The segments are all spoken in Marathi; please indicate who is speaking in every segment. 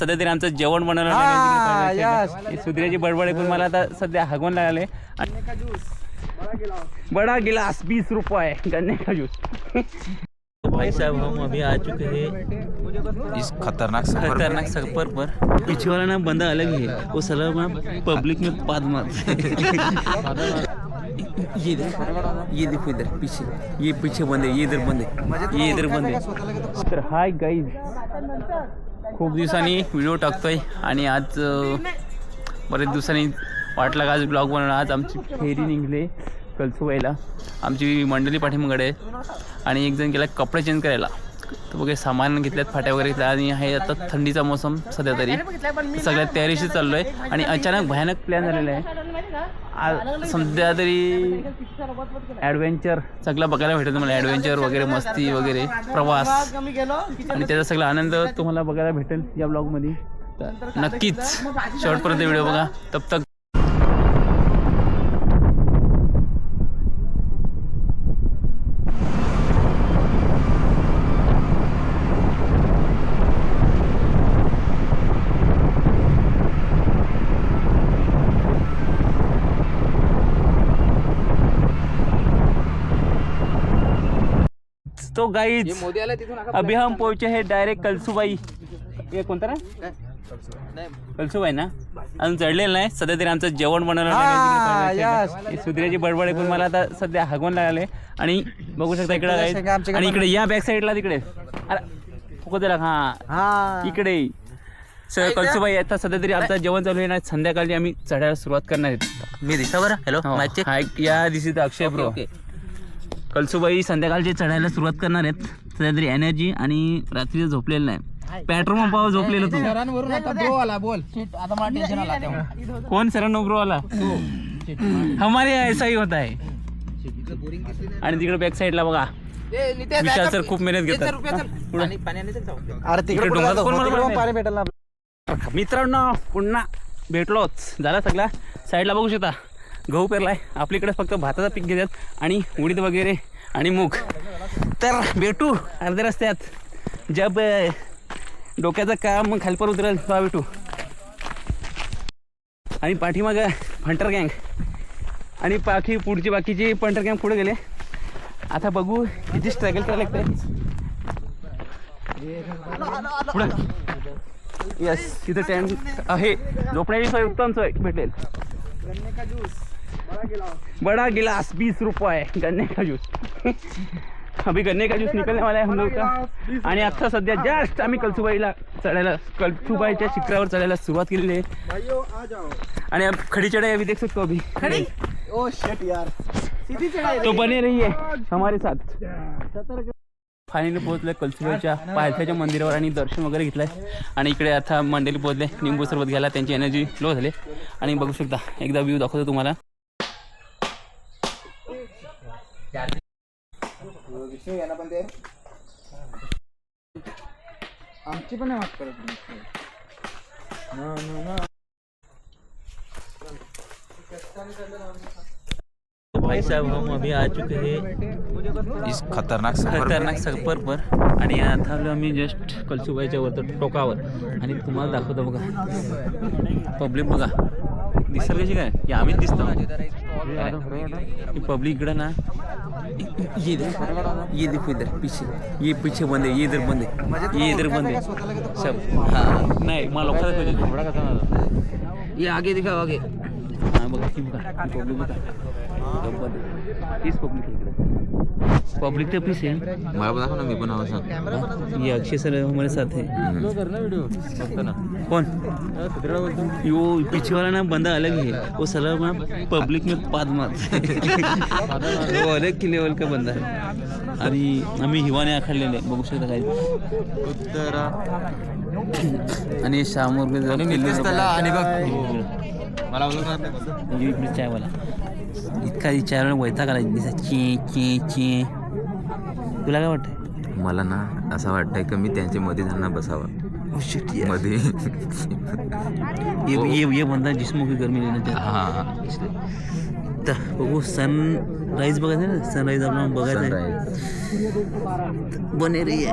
Speaker 1: सध्या तरी आमचं जेवण बनवलं सुधीराची बडबड ऐकून मला आता सध्या हगवून लागले. बडा गिलास बीस रुपये गन्ने का ज्यूस भाई साहब हम अभी आ चुके हैं।
Speaker 2: इस खतरनाक सफर में।
Speaker 1: खतरनाक सफर पर। पीछे वाला ना बंदा अलग ही है। वो साला ना पब्लिक में पाद मारता है ये देखो ये देखो इधर पीछे। ये पीछे बंद है ये इधर बंद है ये इधर बंद। तर हाय गाईज खूप दिवसांनी व्हिडिओ टाकतोय आणि आज बरेच दिवसांनी वाटलं का आज ब्लॉग बनवला आज आमची फेरी निघली कलसुबाईला आमची मंडळी पाठीमागडे आहे. आणि एक जण गेला कपडे चेंज करायला. तर बघे सामान घेतल्यात फाट्या वगैरे घेतल्या आणि आहे आता थंडीचा मोसम सध्या तरी. सगळ्यात तयारीशी चाललो आहे आणि अचानक भयानक प्लॅन झालेला आहे. आ- सध्या तरी ॲडव्हेंचर सगळं बघायला भेटतं मला. ॲडव्हेंचर वगैरे मस्ती वगैरे प्रवास. आणि त्याचा सगळा आनंद तुम्हाला बघायला भेटेल. या ब्लॉगमध्ये नक्कीच. शेवटपर्यंत व्हिडिओ बघा. तब तक तो गाइज
Speaker 2: मोदी आला तिथून
Speaker 1: अभी हम पहुंचे हैं डायरेक्ट कलसुबाई। हे कोणता ना? कलसुबाई ना? अजून चढलेलं नाही. सध्या तरी आमचं जेवण बनवलं
Speaker 2: हा,
Speaker 1: नाही सुधीराची बडबड ऐकून मला आता सध्या हगवून लागले. आणि बघू शकता इकडे आहे आणि इकडे या बॅक साईडला तिकडे. अरे फुकत हा.
Speaker 2: हा.
Speaker 1: इकडे. सर कलसुबाई आता सध्या तरी आमचं जेवण चालू आहे ना. संध्याकाळी आम्ही चढायला सुरुवात करणार आहेत
Speaker 3: मी दिसा बरं. हॅलो
Speaker 1: हो,
Speaker 3: माईक चेक
Speaker 1: हाय, या दिवशी तर अक्षय ब्रो कलसुबाई संध्याकाळची चढायला सुरुवात करणार आहेत. सध्या तरी एनर्जी आणि रात्री झोपलेलं नाही. पेट्रोल पंपावर झोपलेलं तू.
Speaker 2: सरांवरून आता ब्रो आला बोल. आता मला टेन्शन आला तेव्हा
Speaker 1: कौन सरांनो ब्रो आला? हमारे यहाँ ऐसा ही होता है. आणि तिकडे बॅक साईडला बघा. विशाल सर खूप मेहनत घेतात.
Speaker 3: पाणी.
Speaker 2: अरे तिकडे
Speaker 1: डोंगरात? कोण मला
Speaker 2: ना
Speaker 1: मित्रांनो पुन्हा भेटलोच. झाला सगळा? साईडला बघू शकता. गहू पेरलाय. आपलीकडे फक्त भाताचं पीक घेतात आणि उडीद वगैरे आणि मूग. तर भेटू अर्ध्या रस्त्यात. जब डोक्याचं काम खालपर उतरेल तेव्हा भेटू. आणि पाठीमागं फंटर गँग. आणि पाखी पुढची बाकीची पंटर गँग पुढे गेले. आता बघू किती स्ट्रगल करायला लागतंय. पुढे. येस तिथं टेंट आहे. झोपण्याची सोय उत्तम सोय भेटेल. बड़ा गिलास बीस रुपये गन्ने का जूस अभी गन्ने का जूस निकलने वाला है हम लोग का. आणि आता सध्या जस्ट आम्ही कलसुबाईला चढायला कलसुबाईच्या शिखरावर चढायला सुरुवात केलेली आहे. आणि अब खड़ी चढ़ाई अभी देख सकते हो अभी. खड़ी?
Speaker 2: ओ शेट यार.
Speaker 1: तो बने रहिए हमारे साथ. फायनली पोहोचले कलसुबाईच्या पायथ्याच्या मंदिरावर आणि दर्शन वगैरे घेतलंय. आणि इकडे आता मंडळी पोहोचले निंबू सरबत घ्यायला त्यांची एनर्जी लो झाली. आणि बघू शकता एकदा व्ह्यू दाखवतो तुम्हाला.
Speaker 2: विषय आहे ना पण ते. आमची पण वाट करत
Speaker 1: भाई साहब हम अभी आ चुके हैं।
Speaker 2: इस खतरनाक सफर
Speaker 1: खतरनाक सफर पर आणि आलो आम्ही जस्ट कलसुबाईच्या वर टोकावर. आणि तुम्हाला दाखवतो बघा. पब्लिक बघा. दिसर कशी काय? की आम्हीच दिसतो. पब्लिक इकडं ना. ये देखो ये देखो इधर. पीछे. ये पीछे बंद है. ये इधर बंद है. ये इधर बंद है. सब. हाँ. नाही मला लोकांचा घोडा कसा ना
Speaker 3: ये आगे दिखाओ आगे.
Speaker 1: हा बघा ती बघा. पब्लिक बघा. तीच पब्लिक इकडे. पब्लिक तर पीस आहे.
Speaker 2: मला दाखव ना मी पण आवाज सांग
Speaker 1: ये अक्षय सर हमारे साथ है कौन यो पीछे वाला ना. बंदा अलग ही है वो ना पब्लिक में पाद मारता. है वो अलग की लेवल का बंदा है. आणि आम्ही हिवाने आखडलेले बघू शकता काही आणि समोर
Speaker 2: आणि बघ. मला
Speaker 1: इकडे चायवाला इतका चायवाला वैताग आला दिसा ची ची ची। तुला काय वाटतंय?
Speaker 4: मला ना असं वाटतंय की मी त्यांच्या मध्ये त्यांना बसावं.
Speaker 1: Oh.
Speaker 4: मध्ये
Speaker 1: ये ये ये बंदा जिसमों की गर्मी लेना चाहता है
Speaker 4: हा.
Speaker 1: तर बघू सनराईज बघायचं ना? सनराईज आपल्याला बघायचं आहे. बने रही है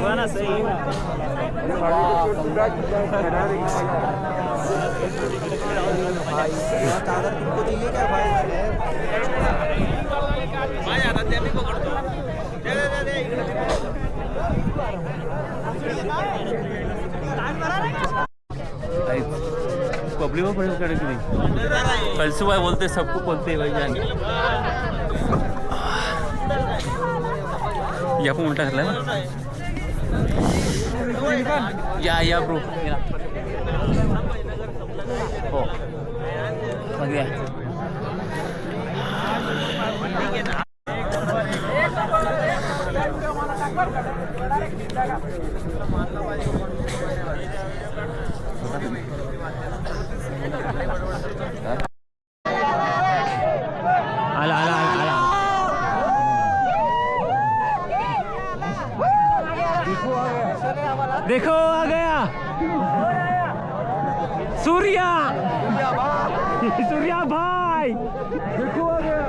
Speaker 1: Buena sí. भाई आता ते मी पकडतो पब्लिक को परेशान करने के लिए कल सुबह बोलते सबको बोलते हैं भाई जान। या पण उलटा करला ना? या या ब्रो हो बघूया आला आला आला देखो आ गया। सूर्या। सूर्या भाई। देखो आ गया।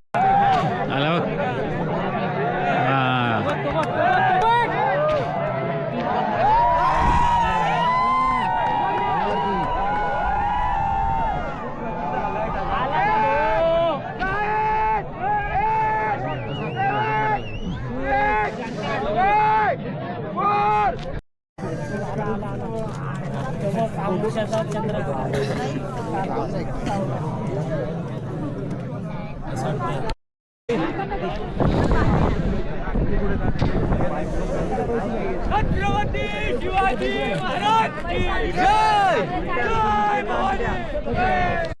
Speaker 1: छत्रपती शिवाजी महाराज जय! जय भवानी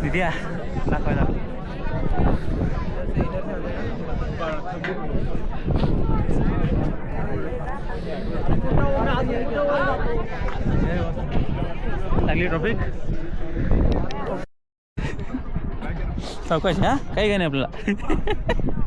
Speaker 1: दिद्या दाखवायला लागली ट्रॉफिक सावकाश हा? काही काय नाही आपल्याला?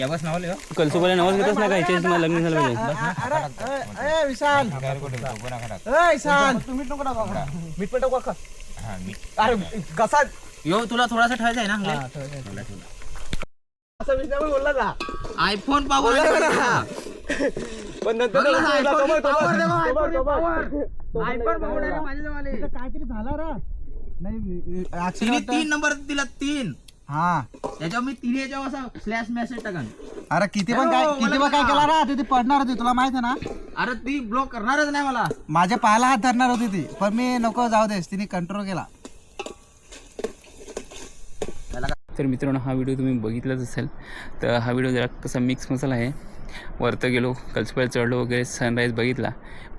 Speaker 3: या बस नावले
Speaker 1: कलसोबाला नवाज घेतच नाही का? याच्याशी मला लग्न झालं पाहिजे.
Speaker 2: विशाल. विशाल. नको टाकू मीठ पण टाकू का अरे कसा?
Speaker 3: यो तुला थोडासा ठेवायचा आहे ना
Speaker 2: असा बोलला का?
Speaker 3: आयफोन पावर
Speaker 2: पण नंतर काहीतरी झाला रा. नाही
Speaker 3: तीन नंबर दिला तीन.
Speaker 2: हा.
Speaker 3: त्याच्यावर मी तिने याच्यावर असा स्लॅश मेसेज टाका
Speaker 2: अरे किती पण काय किती पण काय केला रा ते पडणार होती तुला माहीत आहे ना?
Speaker 3: अरे ती ब्लॉक करणारच नाही मला.
Speaker 2: माझ्या पायाला हात धरणार होती ती पण मी नको जाऊ देस तिने कंट्रोल केला.
Speaker 1: तर मित्रांनो हा व्हिडिओ तुम्ही बघितलाच असेल तर हा व्हिडिओ जरा कसा मिक्स मसाला आहे. वरतं गेलो कल्चपायला चढलो वगैरे सनराईज बघितला.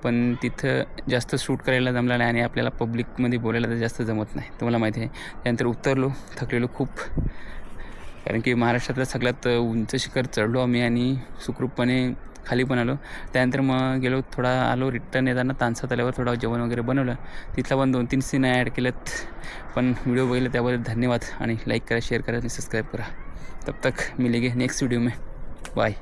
Speaker 1: पण तिथं जास्त शूट करायला जमला नाही आणि आपल्याला पब्लिकमध्ये बोलायला तर जास्त जमत नाही. तुम्हाला माहिती आहे. त्यानंतर उतरलो थकलेलो खूप. कारण की महाराष्ट्रातलं सगळ्यात उंच शिखर चढलो आम्ही आणि सुखरूपपणे खाली पण आलो. त्यानंतर मग गेलो थोडा आलो रिटर्न येताना तानसा तल्यावर थोडा जेवण वगैरे बनवलं. तिथला पण दोन तीन सीन ॲड केलेत. पण व्हिडिओ बघितलं त्याबद्दल धन्यवाद आणि लाईक करा शेअर करा आणि सबस्क्राईब करा. तब तक मिलेगे नेक्स्ट व्हिडिओ में. बाय